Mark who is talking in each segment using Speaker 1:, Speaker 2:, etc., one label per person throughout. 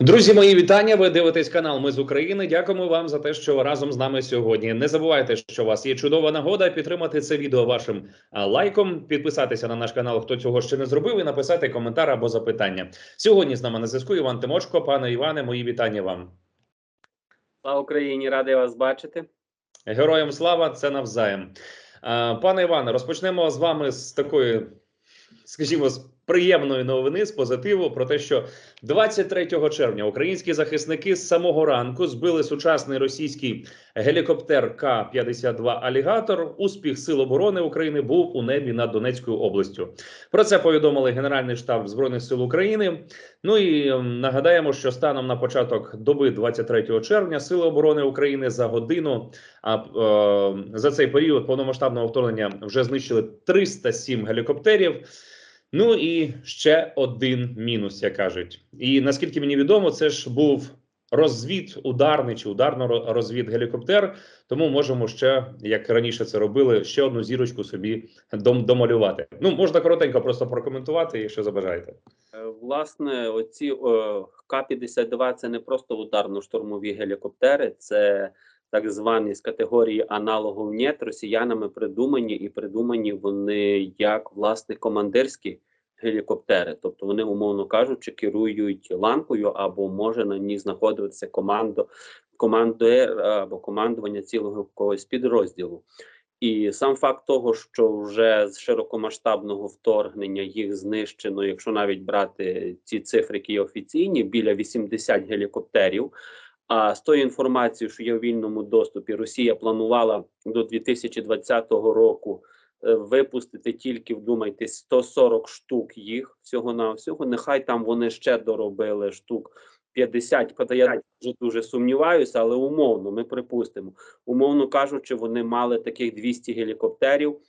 Speaker 1: Друзі, мої вітання. Ви дивитесь канал Ми з України. Дякуємо вам за те, що ви разом з нами сьогодні. Не забувайте, що у вас є чудова нагода підтримати це відео вашим лайком, підписатися на наш канал, хто цього ще не зробив, і написати коментар або запитання. Сьогодні з нами на зв'язку Іван Тимочко. Пане Іване, мої вітання вам.
Speaker 2: Слава Україні, радий вас бачити.
Speaker 1: Героям слава це навзаєм. Пане Іване, розпочнемо з вами з такої, скажімо, з приємної новини, з позитиву про те, що 23 червня українські захисники з самого ранку збили сучасний російський гелікоптер К-52 Алігатор. Успіх Сил оборони України був у небі над Донецькою областю. Про це повідомили Генеральний штаб збройних сил України. Ну і ем, нагадаємо, що станом на початок доби 23 червня Сили оборони України за годину а е, за цей період повномасштабного вторгнення вже знищили 307 гелікоптерів. Ну і ще один мінус, як кажуть. І наскільки мені відомо, це ж був розвід, ударний чи ударно розвід гелікоптер. Тому можемо ще, як раніше це робили, ще одну зірочку собі дом домалювати. Ну можна коротенько просто прокоментувати, якщо забажаєте.
Speaker 2: Е, Власне, оці е, К-52 це не просто ударно-штурмові гелікоптери, це так звані з категорії аналогов НЕТ, росіянами придумані, і придумані вони як власне командирські гелікоптери. Тобто вони, умовно кажучи, керують ланкою або може на ній знаходитися командо, командир або командування цілого якогось підрозділу. І сам факт того, що вже з широкомасштабного вторгнення їх знищено, якщо навіть брати ці цифри, які є офіційні, біля 80 гелікоптерів. А з тою інформацією, що є в вільному доступі, Росія планувала до 2020 року е, випустити тільки, вдумайтесь, 140 штук їх всього на всього. Нехай там вони ще доробили штук 50, Хоча я дуже дуже сумніваюся, але умовно ми припустимо. Умовно кажучи, вони мали таких 200 гелікоптерів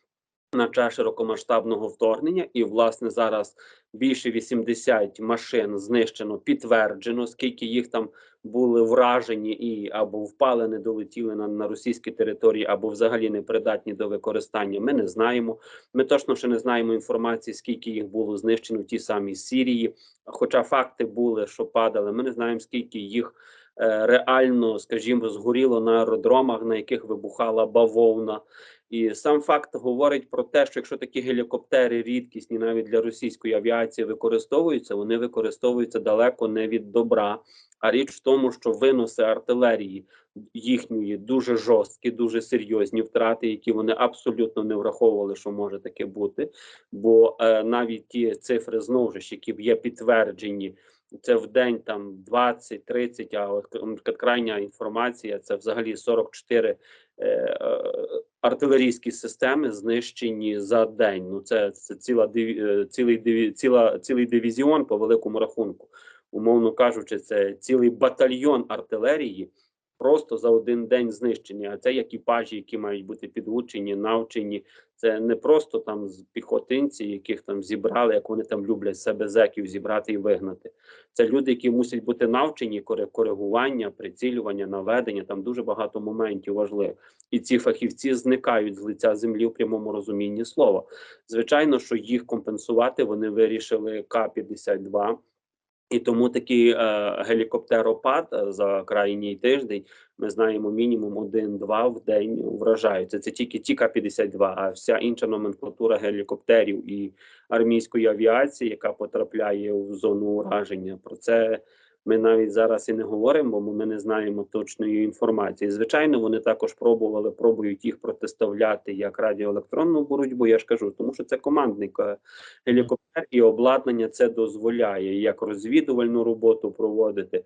Speaker 2: на час широкомасштабного вторгнення, і власне зараз більше 80 машин знищено, підтверджено, скільки їх там були вражені і або впали, не долетіли на, на російські території, або взагалі не придатні до використання. Ми не знаємо. Ми точно ще не знаємо інформації, скільки їх було знищено в тій самій Сірії. Хоча факти були, що падали. Ми не знаємо, скільки їх. Е, Реально, скажімо, згоріло на аеродромах, на яких вибухала бавовна, і сам факт говорить про те, що якщо такі гелікоптери рідкісні навіть для російської авіації використовуються, вони використовуються далеко не від добра. А річ в тому, що виноси артилерії їхньої дуже жорсткі, дуже серйозні втрати, які вони абсолютно не враховували, що може таке бути. Бо е, навіть ті цифри знову ж які є підтверджені. Це в день там 20-30, а от крайня інформація це взагалі 44 е, е, артилерійські системи знищені за день. Ну це, це ціла е, цілий ціла цілий дивізіон по великому рахунку. Умовно кажучи, це цілий батальйон артилерії. Просто за один день знищені. А це екіпажі, які мають бути підучені, навчені. Це не просто там піхотинці, яких там зібрали, як вони там люблять себе зеків зібрати і вигнати. Це люди, які мусять бути навчені коригування, прицілювання, наведення. Там дуже багато моментів важливих. І ці фахівці зникають з лиця землі в прямому розумінні слова. Звичайно, що їх компенсувати вони вирішили К-52. І тому такий е, гелікоптеропад е, за крайній тиждень ми знаємо мінімум один-два в день вражаються. Це тільки ті К-52, а вся інша номенклатура гелікоптерів і армійської авіації, яка потрапляє в зону ураження. Про це ми навіть зараз і не говоримо, бо ми не знаємо точної інформації. Звичайно, вони також пробували, пробують їх протиставляти як радіоелектронну боротьбу. Я ж кажу, тому що це командний е, гелікоптер і обладнання це дозволяє як розвідувальну роботу проводити.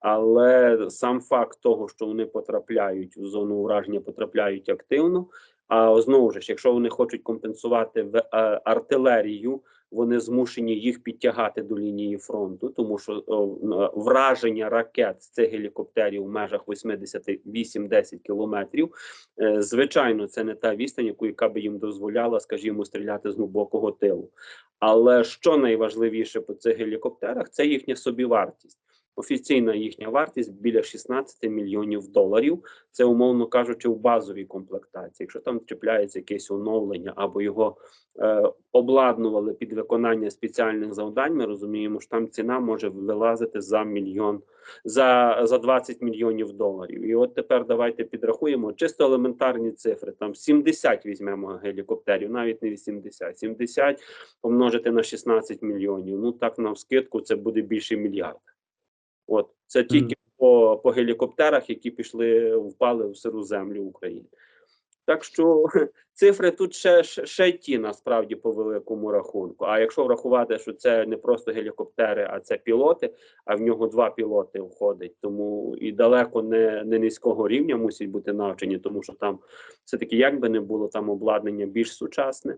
Speaker 2: Але сам факт того, що вони потрапляють у зону ураження, потрапляють активно. А знову ж, якщо вони хочуть компенсувати в е, артилерію, вони змушені їх підтягати до лінії фронту, тому що о, враження ракет з цих гелікоптерів в межах 88-10 кілометрів. е, Звичайно, це не та відстань, яку яка би їм дозволяла, скажімо, стріляти з глибокого тилу. Але що найважливіше по цих гелікоптерах, це їхня собівартість. Офіційна їхня вартість біля 16 мільйонів доларів. Це умовно кажучи, в базовій комплектації. Якщо там чіпляється якесь оновлення або його е, обладнували під виконання спеціальних завдань, ми розуміємо, що там ціна може вилазити за мільйон за, за 20 мільйонів доларів. І от тепер давайте підрахуємо чисто елементарні цифри. Там 70 візьмемо гелікоптерів, навіть не 80, 70 помножити на 16 мільйонів. Ну так на вскидку це буде більше мільярда. От це тільки по, по гелікоптерах, які пішли, впали в сиру землю України. Так що цифри тут ще, ще, ті насправді по великому рахунку. А якщо врахувати, що це не просто гелікоптери, а це пілоти, а в нього два пілоти входить, тому і далеко не, не низького рівня мусять бути навчені, тому що там все-таки як би не було там обладнання більш сучасне.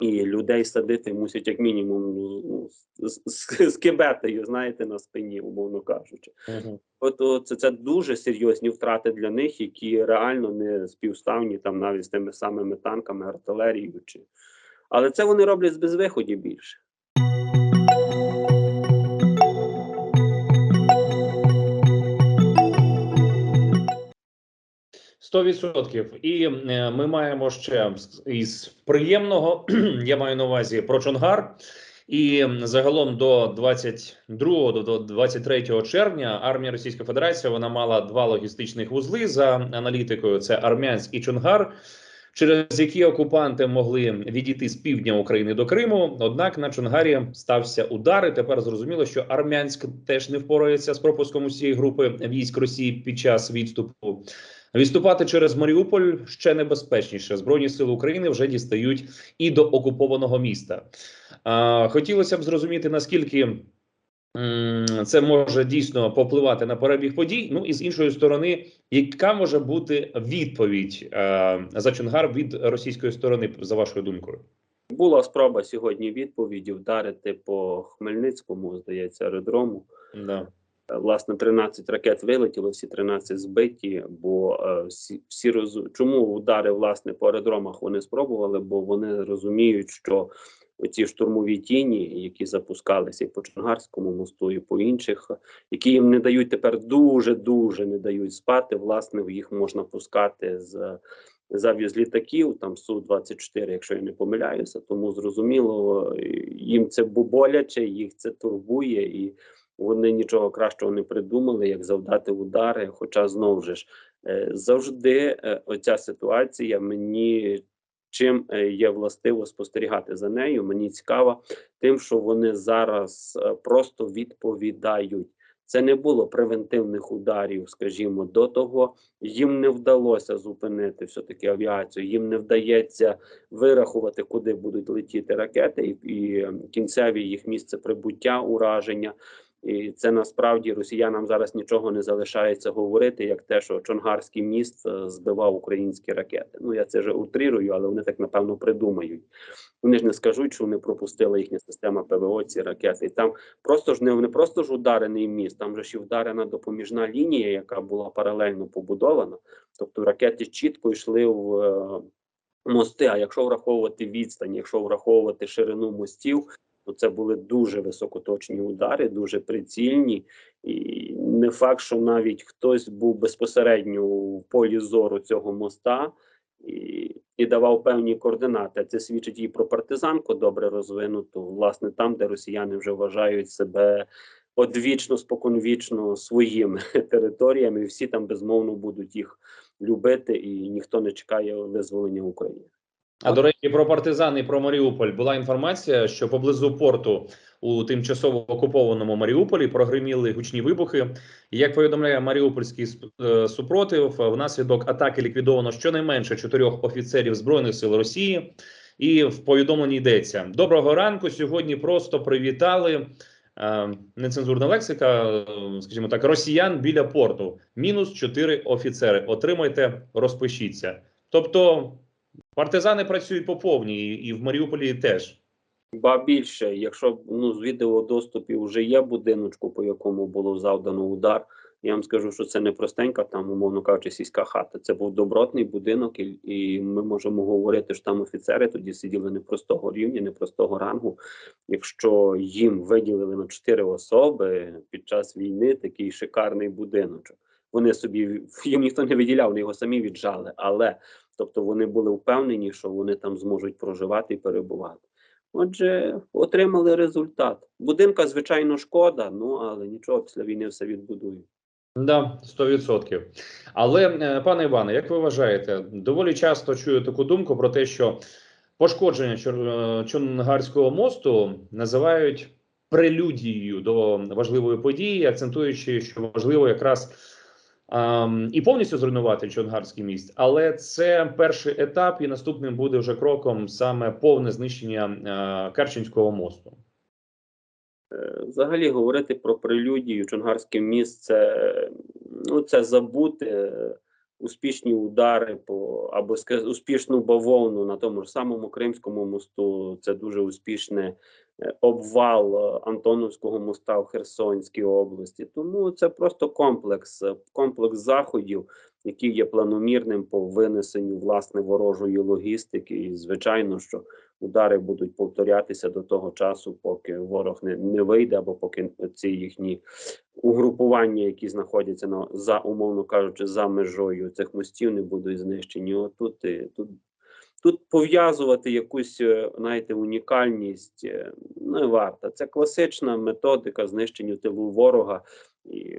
Speaker 2: І людей садити мусять як мінімум ну, з, з, з кибетою, знаєте, на спині, умовно кажучи. От, от це, це дуже серйозні втрати для них, які реально не співставні там навіть з тими самими танками, артилерією. Чи... Але це вони роблять з безвиходів більше.
Speaker 1: Сто відсотків. І е, ми маємо ще із приємного, я маю на увазі про Чонгар. І загалом до 22 до- до 23 червня армія Російської Федерації вона мала два логістичних вузли за аналітикою: це Армянськ і Чонгар, через які окупанти могли відійти з півдня України до Криму. Однак на Чонгарі стався удар. І тепер зрозуміло, що Армянськ теж не впорається з пропуском усієї групи військ Росії під час відступу. Відступати через Маріуполь ще небезпечніше. Збройні сили України вже дістають і до окупованого міста. Хотілося б зрозуміти, наскільки це може дійсно попливати на перебіг подій. Ну і з іншої сторони, яка може бути відповідь е, за Чонгар від російської сторони, за вашою думкою?
Speaker 2: Була спроба сьогодні відповіді вдарити по Хмельницькому, здається, аеродрому.
Speaker 1: Да.
Speaker 2: Власне, 13 ракет вилетіло, всі 13 збиті. Бо е, всі, всі розу... чому удари власне по аеродромах вони спробували? Бо вони розуміють, що оці штурмові тіні, які запускалися і по Чонгарському мосту, і по інших, які їм не дають тепер дуже дуже не дають спати. Власне, їх можна пускати з завіз літаків, там су 24 якщо я не помиляюся. Тому зрозуміло, їм це боляче, їх це турбує і. Вони нічого кращого не придумали, як завдати удари. Хоча знову ж е, завжди е, оця ситуація мені чим е, є властиво спостерігати за нею. Мені цікаво тим, що вони зараз е, просто відповідають. Це не було превентивних ударів, скажімо, до того їм не вдалося зупинити все таки авіацію. Їм не вдається вирахувати, куди будуть летіти ракети, і, і е, кінцеві їх місце прибуття, ураження. І це насправді росіянам зараз нічого не залишається говорити, як те, що Чонгарський міст е, збивав українські ракети. Ну я це вже утрирую, але вони так напевно придумають. Вони ж не скажуть, що вони пропустили їхня система ПВО ці ракети. І там просто ж не, не просто ж ударений міст, там же ж і вдарена допоміжна лінія, яка була паралельно побудована. Тобто ракети чітко йшли в е, мости. А якщо враховувати відстань, якщо враховувати ширину мостів, то це були дуже високоточні удари, дуже прицільні. І не факт, що навіть хтось був безпосередньо в полі зору цього моста і, і давав певні координати. Це свідчить і про партизанку добре розвинуту, власне, там, де росіяни вже вважають себе одвічно, споконвічно своїми територіями, всі там безмовно будуть їх любити, і ніхто не чекає визволення України.
Speaker 1: А до речі, про партизан і про Маріуполь була інформація, що поблизу порту у тимчасово окупованому Маріуполі прогриміли гучні вибухи. Як повідомляє Маріупольський е, супротив, внаслідок атаки ліквідовано щонайменше чотирьох офіцерів збройних сил Росії. І в повідомленні йдеться: доброго ранку. Сьогодні просто привітали. е, Нецензурна лексика, е, скажімо так, росіян біля порту. Мінус чотири офіцери. Отримайте, розпишіться. Тобто партизани працюють по повній, і- в Маріуполі теж.
Speaker 2: Ба більше, якщо ну з відеодоступів вже є будиночку, по якому було завдано удар, Я вам скажу, що це не простенька, там, умовно кажучи, сільська хата. Це був добротний будинок, і, і ми можемо говорити, що там офіцери тоді сиділи непростого рівня, непростого рангу. Якщо їм виділили на чотири особи під час війни такий шикарний будиночок. Вони собі їм ніхто не виділяв, вони його самі віджали. Але тобто вони були впевнені, що вони там зможуть проживати і перебувати. Отже, отримали результат. Будинка, звичайно, шкода, ну але нічого після війни все відбудують.
Speaker 1: Да, 100%. Але, е, пане Іване, як ви вважаєте, доволі часто чую таку думку про те, що пошкодження Чор- е, Чонгарського мосту називають прелюдією до важливої події, акцентуючи, що важливо якраз і повністю зруйнувати Чонгарський міст, але це перший етап, і наступним буде вже кроком саме повне знищення е, Керченського мосту.
Speaker 2: Е, Взагалі говорити про прелюдію Чонгарське міст це, ну, це забути е, успішні удари по або успішну бавовну на тому ж самому Кримському мосту. Це дуже успішний е, обвал е, Антоновського моста в Херсонській області. Тому це просто комплекс, е, комплекс заходів, який є планомірним по винесенню власне ворожої логістики. І звичайно, що удари будуть повторятися до того часу, поки ворог не, не вийде, або поки ці їхні угрупування, які знаходяться на за умовно кажучи, за межою цих мостів, не будуть знищені. Отут тут. Тут пов'язувати якусь, е, знаєте, унікальність е, не варто. Це класична методика знищення тилу ворога. І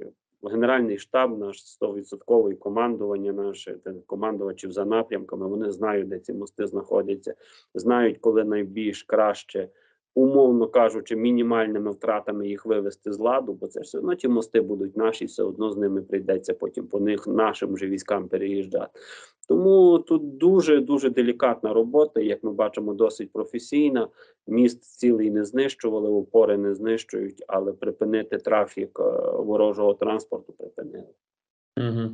Speaker 2: Генеральний штаб, наш 100% командування, наше командувачів за напрямками, вони знають, де ці мости знаходяться, знають, коли найбільш краще, умовно кажучи, мінімальними втратами їх вивести з ладу, бо це все одно ті мости будуть наші, все одно з ними прийдеться потім по них нашим же військам переїжджати. Тому тут дуже дуже делікатна робота, як ми бачимо, досить професійна. Міст цілий не знищували, опори не знищують, але припинити трафік е, ворожого транспорту припинили.
Speaker 1: Угу.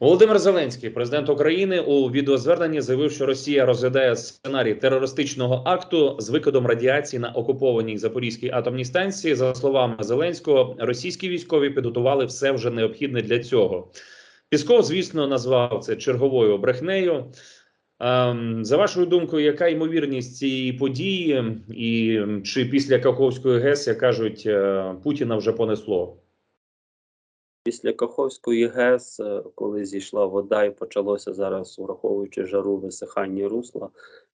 Speaker 1: Володимир Зеленський, президент України, у відеозверненні заявив, що Росія розглядає сценарій терористичного акту з викидом радіації на окупованій Запорізькій атомній станції. За словами Зеленського, російські військові підготували все вже необхідне для цього. Пісков, звісно, назвав це черговою брехнею. Ем, За вашою думкою, яка ймовірність цієї події, і чи після Каховської ГЕС, як кажуть, е, Путіна вже понесло?
Speaker 2: Після Каховської ГЕС, е, коли зійшла вода і почалося зараз, враховуючи жару висихання русла,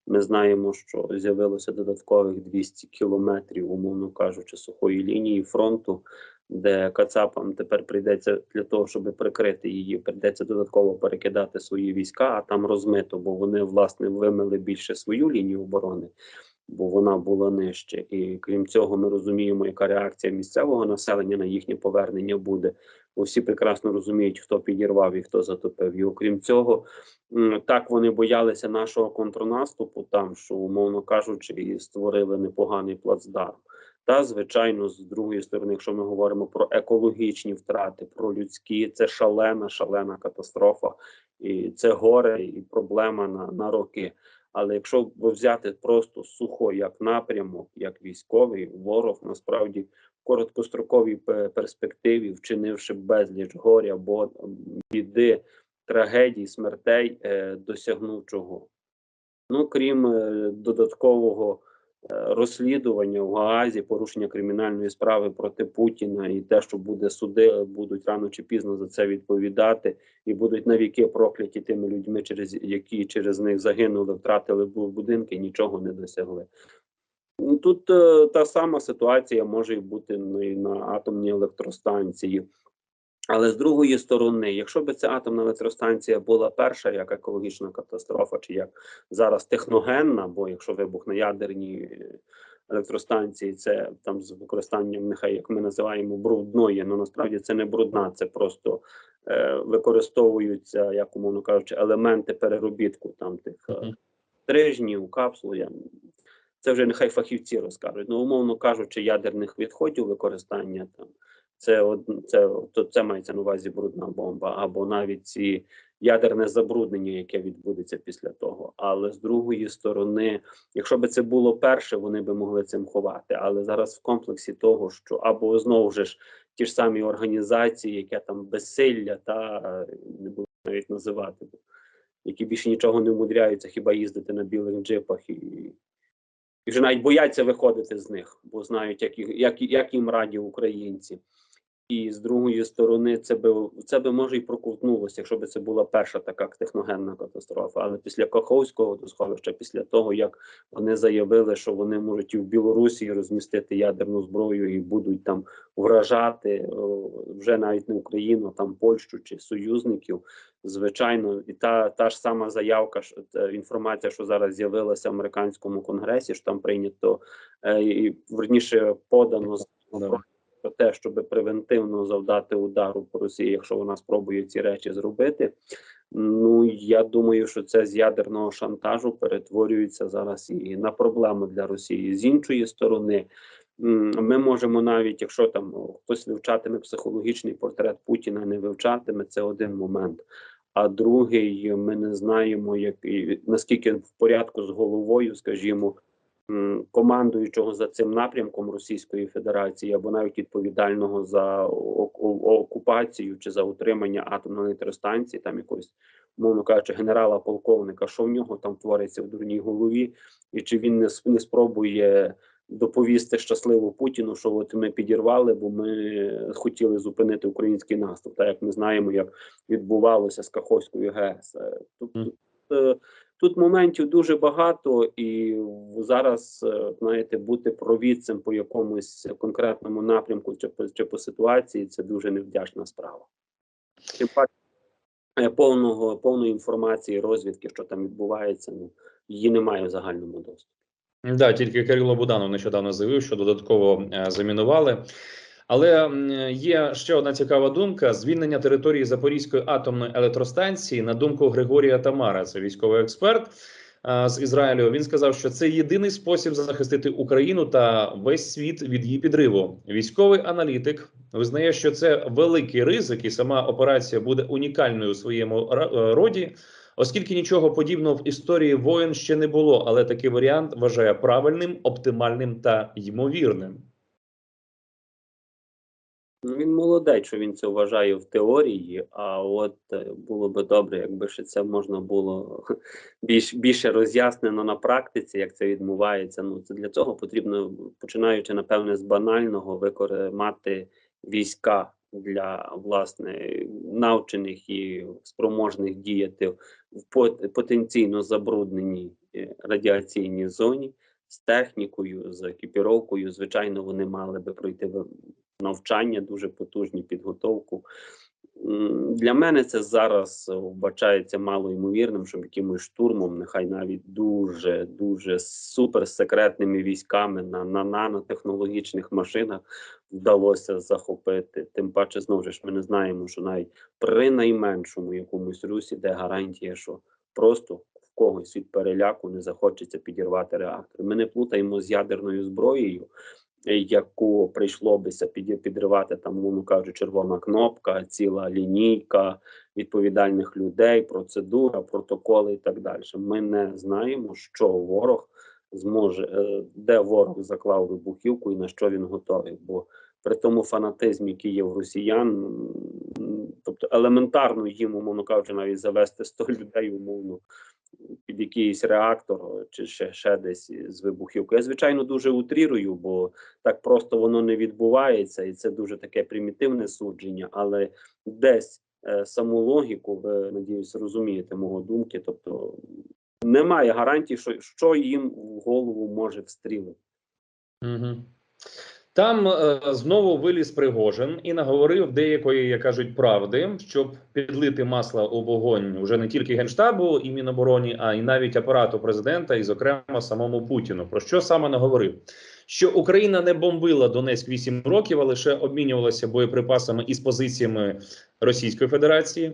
Speaker 2: ми знаємо, що з'явилося додаткових 200 кілометрів, умовно кажучи, сухої лінії фронту, де Кацапам тепер прийдеться для того, щоб прикрити її, прийдеться додатково перекидати свої війська, а там розмито, бо вони власне вимили більше свою лінію оборони. Бо вона була нижче, і крім цього, ми розуміємо, яка реакція місцевого населення на їхнє повернення буде всі прекрасно розуміють, хто підірвав і хто затопив. І окрім цього, так вони боялися нашого контрнаступу, там що, умовно кажучи, і створили непоганий плацдарм. Та звичайно, з другої сторони, якщо ми говоримо про екологічні втрати, про людські, це шалена, шалена катастрофа, і це горе і проблема на, на роки. Але якщо взяти просто сухо як напрямок, як військовий, ворог насправді короткостроковій перспективі, вчинивши безліч горя, бо біди, трагедій, смертей, е, досягнув чого? Ну, крім е, додаткового е, розслідування в Гаазі, порушення кримінальної справи проти Путіна і те, що буде суди, будуть рано чи пізно за це відповідати, і будуть навіки прокляті тими людьми, через які через них загинули, втратили будинки, нічого не досягли. Ну, Тут е, та сама ситуація може бути ну, і на атомній електростанції. Але з другої сторони, якщо б ця атомна електростанція була перша як екологічна катастрофа, чи як зараз техногенна, бо якщо вибух на ядерній е, електростанції, це там з використанням, нехай як ми називаємо, брудної, ну насправді це не брудна, це просто е, використовуються, як умовно кажучи, елементи переробітку там тих е, стрижнів, капсул. Я, це вже нехай фахівці розкажуть. Ну, умовно кажучи, ядерних відходів використання там. Це це, то це мається на увазі брудна бомба, або навіть ці ядерне забруднення, яке відбудеться після того. Але з другої сторони, якщо би це було перше, вони би могли цим ховати. Але зараз в комплексі того, що або знову ж ті ж самі організації, яке там безсилля, та не буду навіть називати, які більше нічого не вмудряються, хіба їздити на білих джипах і, і вже навіть бояться виходити з них, бо знають, як, як, як їм раді українці. І з другої сторони, це би це би може і проковтнулося, якщо б це була перша така техногенна катастрофа. Але після Каховського водосховища, після того як вони заявили, що вони можуть і в Білорусі розмістити ядерну зброю і будуть там вражати вже навіть не Україну, там Польщу чи союзників. Звичайно, і та та ж сама заявка, що інформація, що зараз з'явилася в американському конгресі, що там прийнято е, і верніше подано
Speaker 1: Да.
Speaker 2: Про те, щоб превентивно завдати удару по Росії, якщо вона спробує ці речі зробити. Ну я думаю, що це з ядерного шантажу перетворюється зараз і на проблему для Росії. З іншої сторони, ми можемо навіть, якщо там хтось вивчатиме психологічний портрет Путіна, не вивчатиме це один момент. А другий, ми не знаємо, як наскільки в порядку з головою, скажімо, командуючого за цим напрямком Російської Федерації або навіть відповідального за окупацію чи за утримання атомної електростанції, там якогось, мовно кажучи, генерала полковника, що в нього там твориться в дурній голові, і чи він не, не спробує доповісти щасливо Путіну, що от ми підірвали, бо ми хотіли зупинити український наступ, так як ми знаємо, як відбувалося з Каховською ГЕС. Е, Тобто тут моментів дуже багато, і зараз е, знаєте, бути провідцем по якомусь конкретному напрямку чи по, чи по ситуації це дуже невдячна справа. Тим паче е, повного повної інформації, розвідки, що там відбувається, ну її немає в загальному доступі.
Speaker 1: Да, тільки Кирило Буданов нещодавно заявив, що додатково е, замінували. Але є ще одна цікава думка: звільнення території Запорізької атомної електростанції, на думку Григорія Тамара, це військовий експерт з Ізраїлю. Він сказав, що це єдиний спосіб захистити Україну та весь світ від її підриву. Військовий аналітик визнає, що це великий ризик, і сама операція буде унікальною у своєму е, роді. Оскільки нічого подібного в історії воєн ще не було, але такий варіант вважає правильним, оптимальним та ймовірним.
Speaker 2: Ну, він молодець, що він це вважає в теорії, а от е, було би добре, якби ще це можна було більш, більше роз'яснено на практиці, як це відбувається. Ну, це для цього потрібно, починаючи, напевне, з банального, викор... мати війська для власне навчених і спроможних діяти в потенційно забрудненій е, радіаційній зоні з технікою, з екіпіровкою. Звичайно, вони мали би пройти навчання, дуже потужні підготовку. Для мене це зараз е, вбачається мало ймовірним, щоб якимось штурмом, нехай навіть дуже дуже суперсекретними військами на, на нанотехнологічних машинах вдалося захопити. Тим паче, знову ж ми не знаємо, що навіть при найменшому якомусь русі, де гарантія, що просто в когось від переляку не захочеться підірвати реактор. Ми не плутаємо з ядерною зброєю, яку прийшло бися під, підривати там, мовно кажучи, червона кнопка, ціла лінійка відповідальних людей, процедура, протоколи і так далі. Ми не знаємо, що ворог зможе, е, де ворог заклав вибухівку і на що він готовий. Бо при тому фанатизмі, який є в росіян, тобто елементарно їм, умовно кажучи, навіть завести 100 людей умовно під якийсь реактор чи ще, ще десь з вибухівкою. Я звичайно дуже утрірую, бо так просто воно не відбувається, і це дуже таке примітивне судження, але десь е, саму логіку, ви надіюсь, розумієте мого думки. Тобто немає гарантій, що, що їм в голову може встрілити.
Speaker 1: Угу. Там е, знову виліз Пригожин і наговорив деякої, як кажуть, правди, щоб підлити масло у вогонь уже не тільки генштабу і Мінобороні, а й навіть апарату президента, і, зокрема, самому Путіну. Про що саме наговорив? Що Україна не бомбила Донецьк 8 років, а лише обмінювалася боєприпасами із позиціями Російської Федерації.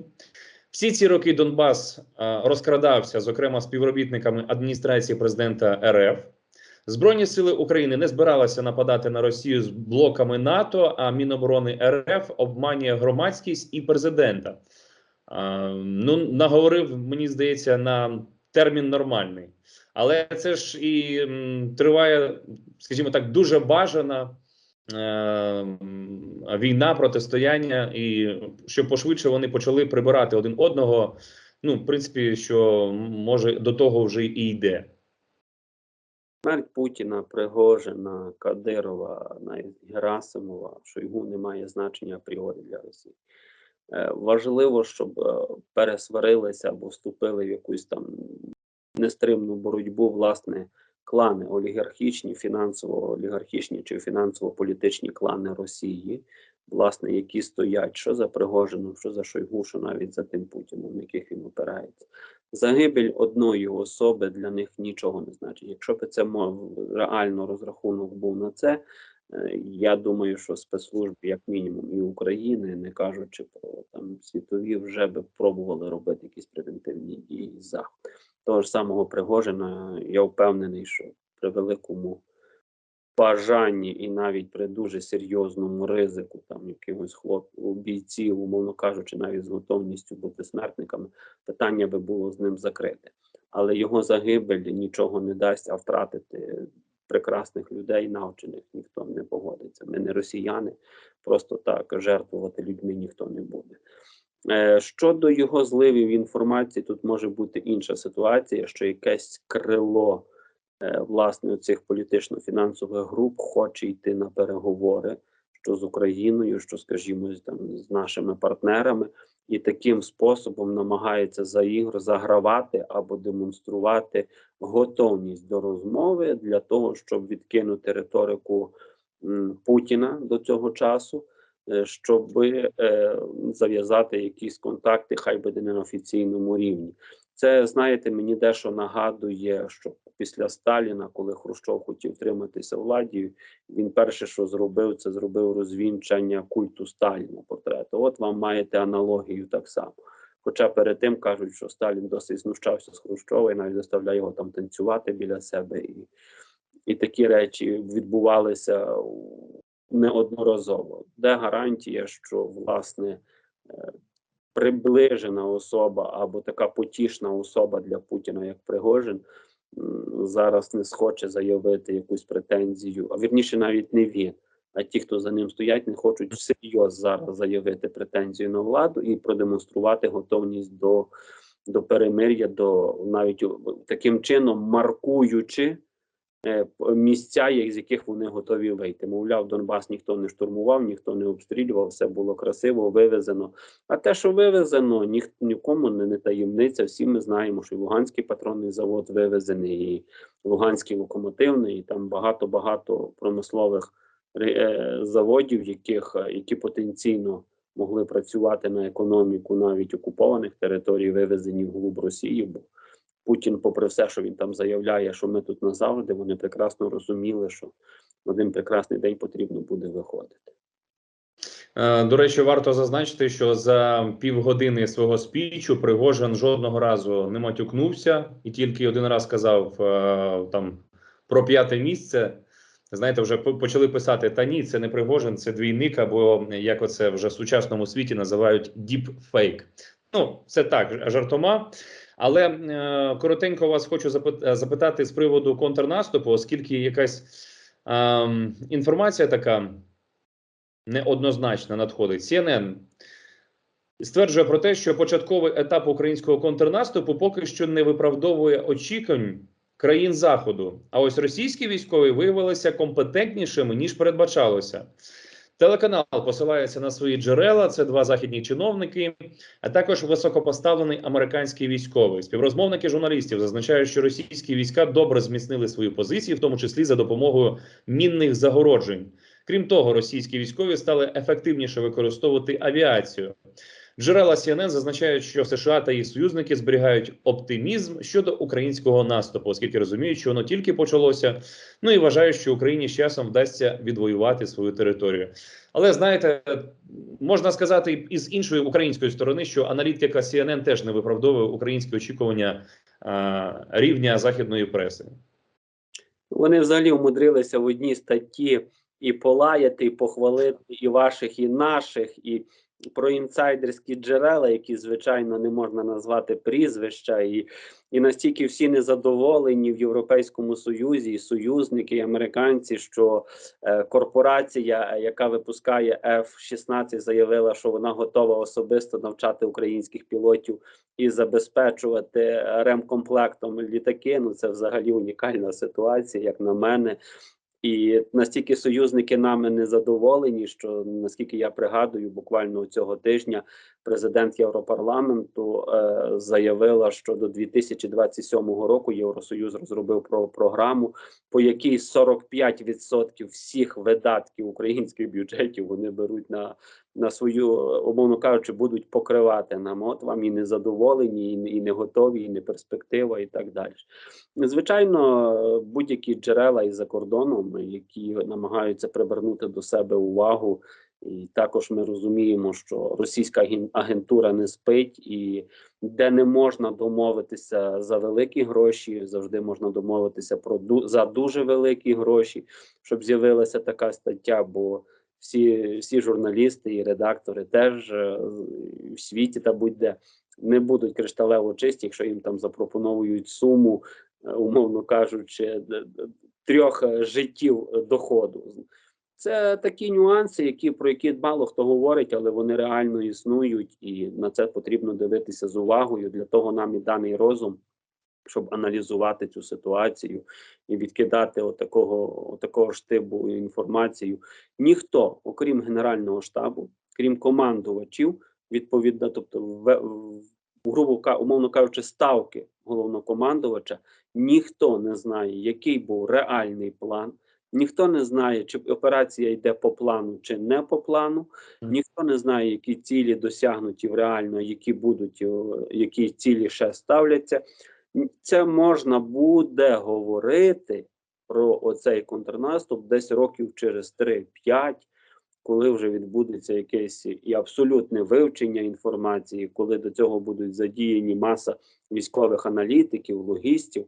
Speaker 1: Всі ці роки Донбас е, розкрадався, зокрема співробітниками адміністрації президента РФ. Збройні сили України не збиралися нападати на Росію з блоками НАТО, а Міноборони РФ обманює громадськість і президента. А, ну, наговорив, мені здається, на термін нормальний. Але це ж і м, триває, скажімо так, дуже бажана е, війна, протистояння, і щоб пошвидше вони почали прибирати один одного. Ну, в принципі, що може до того вже і йде.
Speaker 2: Смерть Путіна, Пригожина, Кадирова, Герасимова, Шойгу не має значення апріорі для Росії. Е, Важливо, щоб е, пересварилися або вступили в якусь там нестримну боротьбу, власне, клани олігархічні, фінансово-олігархічні чи фінансово-політичні клани Росії, власне, які стоять що за Пригожином, що за Шойгу, що навіть за тим Путіном, яких він опирається. Загибель одної особи для них нічого не значить. Якщо б це мов реально розрахунок був на це, е, я думаю, що спецслужби, як мінімум, і України, не кажучи про там світові, вже би пробували робити якісь превентивні дії за того ж самого Пригожина. Я впевнений, що при великому бажанні і навіть при дуже серйозному ризику, там якихось хлоп бійців, умовно кажучи, навіть з готовністю бути смертниками, питання би було з ним закрите. Але його загибель нічого не дасть, а втратити прекрасних людей, навчених, ніхто не погодиться. Ми не росіяни, просто так жертвувати людьми ніхто не буде. Е, Щодо його зливів інформації, тут може бути інша ситуація, що якесь крило власне цих політично-фінансових груп хоче йти на переговори, що з Україною, що, скажімо, там з нашими партнерами, і таким способом намагається за ігр загравати або демонструвати готовність до розмови для того, щоб відкинути риторику Путіна до цього часу, е, щоб е, зав'язати якісь контакти, хай буде не на офіційному рівні. Це знаєте, мені дещо нагадує, що після Сталіна, коли Хрущов хотів триматися владі, він перше, що зробив, це зробив розвінчання культу Сталіна портрету. От вам маєте аналогію так само. Хоча перед тим кажуть, що Сталін досить знущався з Хрущова і навіть заставляє його там танцювати біля себе, і, і такі речі відбувалися неодноразово. Де гарантія, що власне е, приближена особа або така потішна особа для Путіна, як Пригожин, зараз не схоче заявити якусь претензію, а вірніше навіть не він. А ті, хто за ним стоять, не хочуть всерйоз зараз заявити претензію на владу і продемонструвати готовність до, до перемир'я, до навіть таким чином маркуючи місця, з яких вони готові вийти. Мовляв, Донбас ніхто не штурмував, ніхто не обстрілював, все було красиво, вивезено. А те, що вивезено, ніх, нікому не, не таємниця. Всі ми знаємо, що Луганський патронний завод вивезений, і Луганський локомотивний, і там багато-багато промислових е, заводів, яких, е, які потенційно могли працювати на економіку навіть окупованих територій, вивезені вглуб Росії. Бо Путін, попри все, що він там заявляє, що ми тут назавжди, вони прекрасно розуміли, що в один прекрасний день потрібно буде виходити.
Speaker 1: Е, До речі, варто зазначити, що за півгодини свого спічу Пригожин жодного разу не матюкнувся і тільки один раз сказав е, там про п'яте місце. Знаєте, вже почали писати: та ні, це не Пригожин, це двійник, або як оце вже в сучасному світі називають діпфейк. Ну, це так, жартома. Але е, коротенько вас хочу запит- запитати з приводу контрнаступу, оскільки якась ем, інформація така неоднозначно надходить. CNN стверджує про те, що початковий етап українського контрнаступу поки що не виправдовує очікувань країн Заходу. А ось російські військові виявилися компетентнішими ніж передбачалося. Телеканал посилається на свої джерела. Це два західні чиновники, а також високопоставлений американський військовий. Співрозмовники журналістів зазначають, що російські війська добре зміцнили свої позиції, в тому числі за допомогою мінних загороджень. Крім того, російські військові стали ефективніше використовувати авіацію. Джерела CNN зазначають, що США та їх союзники зберігають оптимізм щодо українського наступу, оскільки розуміють, що воно тільки почалося. Ну і вважають, що Україні з часом вдасться відвоювати свою територію. Але знаєте, можна сказати і з іншої української сторони, що аналітика CNN теж не виправдовує українські очікування а, рівня західної преси.
Speaker 2: Вони взагалі умудрилися в одній статті і полаяти, і похвалити і ваших, і наших, і про інсайдерські джерела, які звичайно не можна назвати прізвища, і, і настільки всі незадоволені в Європейському Союзі, і союзники, і американці, що е, корпорація, е, яка випускає F-16, заявила, що вона готова особисто навчати українських пілотів і забезпечувати ремкомплектом літаки. Ну це взагалі унікальна ситуація, як на мене. І настільки союзники нами не задоволені, що наскільки я пригадую, буквально цього тижня президент Європарламенту е, заявила, що до 2027 року Євросоюз розробив про програму, по якій 45% всіх видатків українських бюджетів вони беруть на, на свою, умовно кажучи, будуть покривати нам. От вам і незадоволені, і, і не готові, і не перспектива, і так далі. Звичайно, будь-які джерела із-за кордоном, які намагаються привернути до себе увагу. І також ми розуміємо, що російська агентура не спить, і де не можна домовитися за великі гроші, завжди можна домовитися про за дуже великі гроші, щоб з'явилася така стаття. Бо всі, всі журналісти і редактори теж е, в світі та будь-де не будуть кришталево чисті, якщо їм там запропонують суму, е, умовно кажучи, трьох е, життів доходу. Це такі нюанси, які про які мало хто говорить, але вони реально існують, і на це потрібно дивитися з увагою. Для того нам і даний розум, щоб аналізувати цю ситуацію і відкидати отакого, отакого штибу інформацію. Ніхто, окрім Генерального штабу, крім командувачів, відповідно, тобто в, в грубо умовно кажучи, ставки головнокомандувача, ніхто не знає, який був реальний план. Ніхто не знає, чи операція йде по плану, чи не по плану. Ніхто не знає, які цілі досягнуті в реально, які будуть, які цілі ще ставляться. Це можна буде говорити про оцей контрнаступ десь років через 3-5, коли вже відбудеться якесь і абсолютне вивчення інформації, коли до цього будуть задіяні маса військових аналітиків, логістів.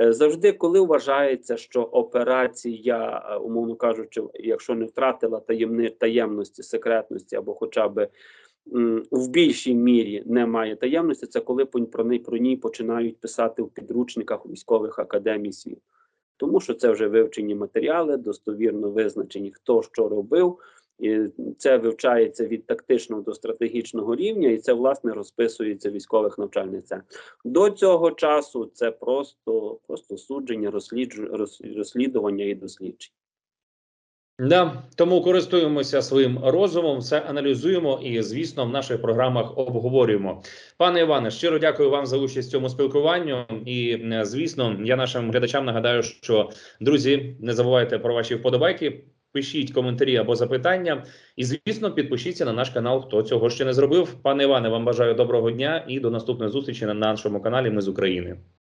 Speaker 2: Е, Завжди, коли вважається, що операція, е, умовно кажучи, якщо не втратила таємни, таємності, секретності або хоча б м, в більшій мірі не має таємності, це коли про неї про ній починають писати в підручниках військових академій світу. Тому що це вже вивчені матеріали, достовірно визначені, хто що робив. І це вивчається від тактичного до стратегічного рівня, і це власне розписується військових навчальних центрах. До цього часу це просто, просто судження, розслідування і дослідження.
Speaker 1: Да, тому користуємося своїм розумом, все аналізуємо і, звісно, в наших програмах обговорюємо. Пане Іване, щиро дякую вам за участь в цьому спілкуванню. І, звісно, я нашим глядачам нагадаю, що друзі, не забувайте про ваші вподобайки. Пишіть коментарі або запитання, і звісно, підпишіться на наш канал, хто цього ще не зробив. Пане Іване, вам бажаю доброго дня і до наступної зустрічі на нашому каналі. Ми з України.